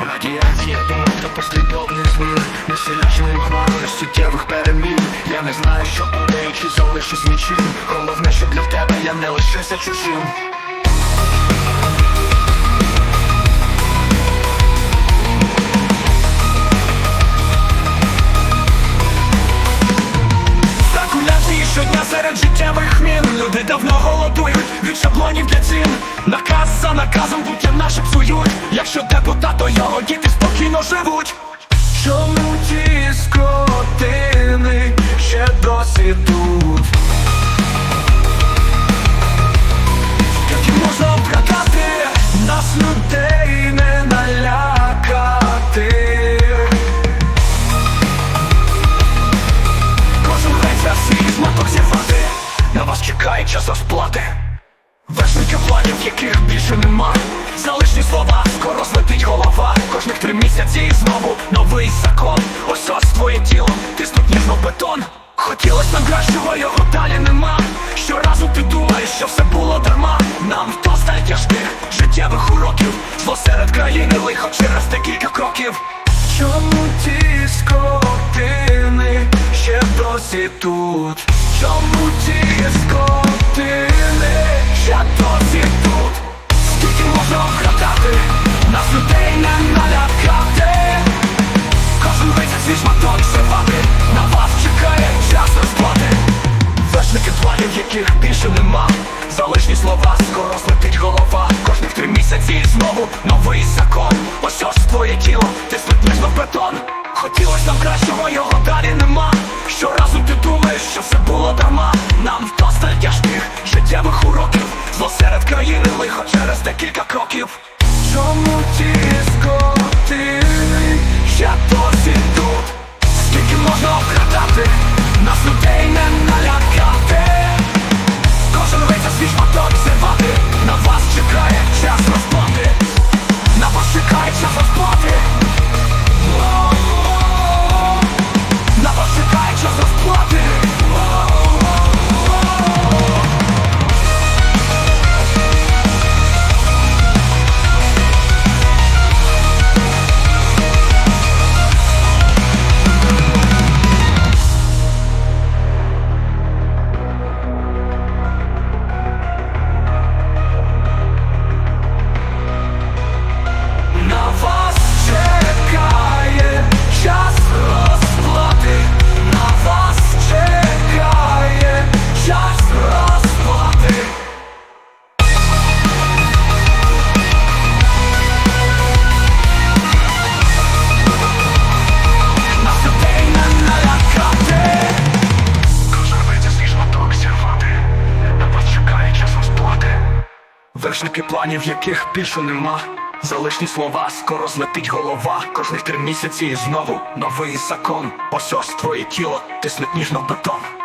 радіація Тому хто послідовний змін Неселячною хмарою суттєвих перемін Я не знаю, що буде, чи залишусь нічим Головне, що для тебе я не лишився чужим щодня серед життєвих мін. Люди давно голодують від шаблонів для цін. Наказ за наказом буття наше псують Якщо депутат, чекає час розплати Вершники планів, яких більше нема. Залишні слова, скоро злетить голова. Кожних три місяці і знову новий закон. Ось ось твоє тіло, тиснуть ніжно бетон. Хотілось нам кращого, його далі нема. Щоразу ти думаєш, що все було дарма. Нам вдосталь тяжких життєвих уроків. Зло серед країни лихо через декілька кроків. Чому ті скотини ще досі тут? Чому ті скотини? Ще досі тут? Скільки можна обкрадати? Нас людей не налякати. Кожен місяць свій шматок зривати На вас чекає час розплати. Вершники планів, яких більше нема. Залишні слова, скоро злетить голова. Кожних три місяці і знову новий закон. Ось твоє тіло, ти ніжно в бетон. Хотілось нам кращого, його далі нема Щоразу ти думаєш, що все було дарма Нам вдосталь тяжких життєвих уроків Зло серед країни лихо через декілька Вершники планів, яких більше нема. Залишні слова, скоро злетить голова. Кожних три місяці і знову новий закон. Посьорство і тіло, тиснуть ніжно бетон